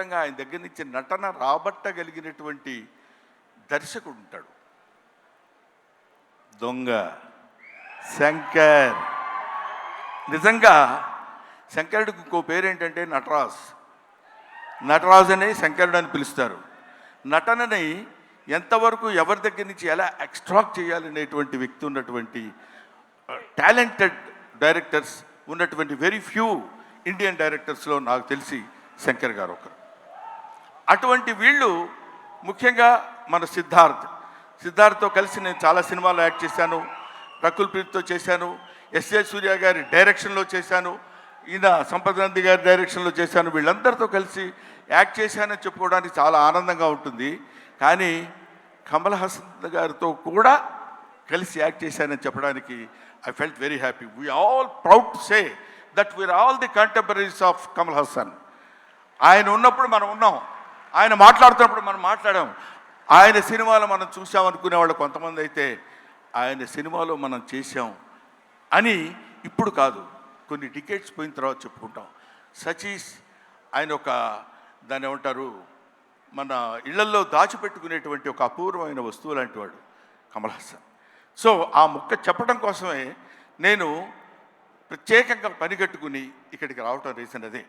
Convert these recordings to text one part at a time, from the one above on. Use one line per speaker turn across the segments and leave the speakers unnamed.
ఖచ్చితంగా ఆయన దగ్గర నుంచి నటన రాబట్టగలిగినటువంటి దర్శకుడు ఉంటాడు. దొంగ శంకర్. నిజంగా శంకరుడికి ఇంకో పేరేంటంటే నటరాజ్. నటరాజ్ అని శంకరుడు అని పిలుస్తారు. నటనని ఎంతవరకు ఎవరి దగ్గర నుంచి ఎలా ఎక్స్ట్రాక్ట్ చేయాలనేటువంటి వ్యక్తి ఉన్నటువంటి టాలెంటెడ్ డైరెక్టర్స్ ఉన్నటువంటి వెరీ ఫ్యూ ఇండియన్ డైరెక్టర్స్లో నాకు తెలిసి శంకర్ గారు ఒకరు. అటువంటి వీళ్ళు ముఖ్యంగా మన సిద్ధార్థ్. సిద్ధార్థ్తో కలిసి నేను చాలా సినిమాలు యాక్ట్ చేశాను. రకుల్ ప్రీత్తో చేశాను. ఎస్ఏ సూర్య గారి డైరెక్షన్లో చేశాను. ఈయన సంపదనంది గారి డైరెక్షన్లో చేశాను. వీళ్ళందరితో కలిసి యాక్ట్ చేశానని చెప్పుకోవడానికి చాలా ఆనందంగా ఉంటుంది. కానీ కమల్ హాసన్ గారితో కూడా కలిసి యాక్ట్ చేశానని చెప్పడానికి I felt very happy. We all proud to say that we are all the contemporaries of Kamal Haasan. ఆయన ఉన్నప్పుడు మనం ఉన్నాం. ఆయన మాట్లాడుతున్నప్పుడు మనం మాట్లాడాం. ఆయన సినిమాలో మనం చూసామనుకునే వాళ్ళు కొంతమంది అయితే ఆయన సినిమాలో మనం చేశాం అని ఇప్పుడు కాదు. కొన్ని టికెట్స్ పోయిన తర్వాత చెప్పుకుంటాం. సచీస్ ఆయన ఒక దాన్ని ఏమంటారు మన ఇళ్ళల్లో దాచిపెట్టుకునేటువంటి ఒక అపూర్వమైన వస్తువు లాంటి వాడు కమల్ హాసన్. సో ఆ ముక్క చెప్పడం కోసమే నేను ప్రత్యేకంగా పనిగట్టుకుని ఇక్కడికి రావటం రీజన్ అదే.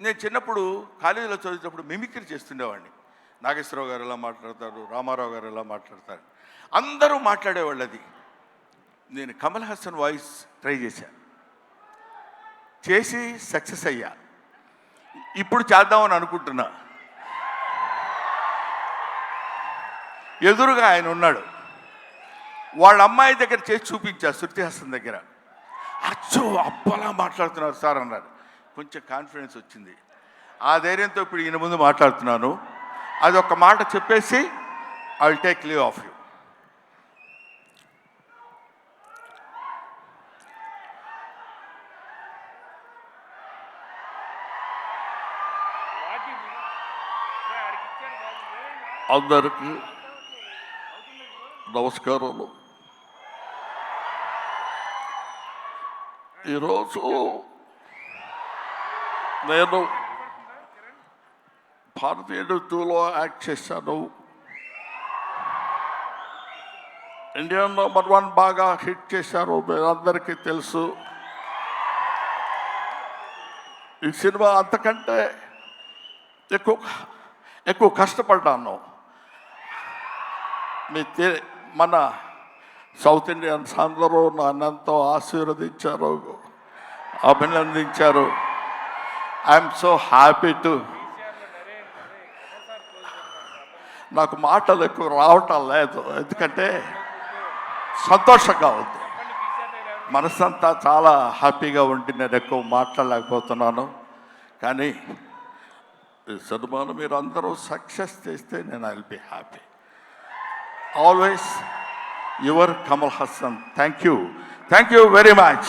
నేను చిన్నప్పుడు కాలేజీలో చదివేటప్పుడు మిమిక్రీ చేస్తుండేవాడిని. నాగేశ్వరరావు గారు ఎలా మాట్లాడతారు రామారావు గారు ఎలా మాట్లాడతారు అందరూ మాట్లాడేవాళ్ళు అది. నేను కమల్ హాసన్ వాయిస్ ట్రై చేశాను చేసి సక్సెస్ అయ్యా. ఇప్పుడు చేద్దామని అనుకుంటున్నా. ఎదురుగా ఆయన ఉన్నాడు. వాళ్ళ అమ్మాయి దగ్గర చేసి చూపించా శృతి హాసన్ దగ్గర. అచ్చో అప్పలా మాట్లాడుతున్నారు సార్ అన్నారు. కొంచెం కాన్ఫిడెన్స్ వచ్చింది. ఆ ధైర్యంతో ఇప్పుడు ఈయన ముందు మాట్లాడుతున్నాను. అది ఒక మాట చెప్పేసి I will take leave of you అందరికీ నమస్కారాలు. ఈరోజు నేను భారతీయ నృత్యంలో యాక్ట్ చేశాను ఇండియన్ నెంబర్ వన్ బాగా హిట్ చేశారు మీరందరికీ తెలుసు. ఈ సినిమా అంతకంటే ఎక్కువ ఎక్కువ కష్టపడ్డాను. మీ తె- మన సౌత్ ఇండియన్స్ అందరూ నన్నెంతో ఆశీర్వదించారు అభినందించారు. ఐఎమ్ సో హ్యాపీ టు నాకు మాటలు ఎక్కువ రావటం లేదు. ఎందుకంటే సంతోషంగా ఉంది. మనసంతా చాలా హ్యాపీగా ఉండి నేను ఎక్కువ మాట్లాడలేకపోతున్నాను. కానీ ఈ సినిమాను మీరు అందరూ సక్సెస్ చేస్తే నేను I will be happy. Always your Kamal Haasan thank you thank you very much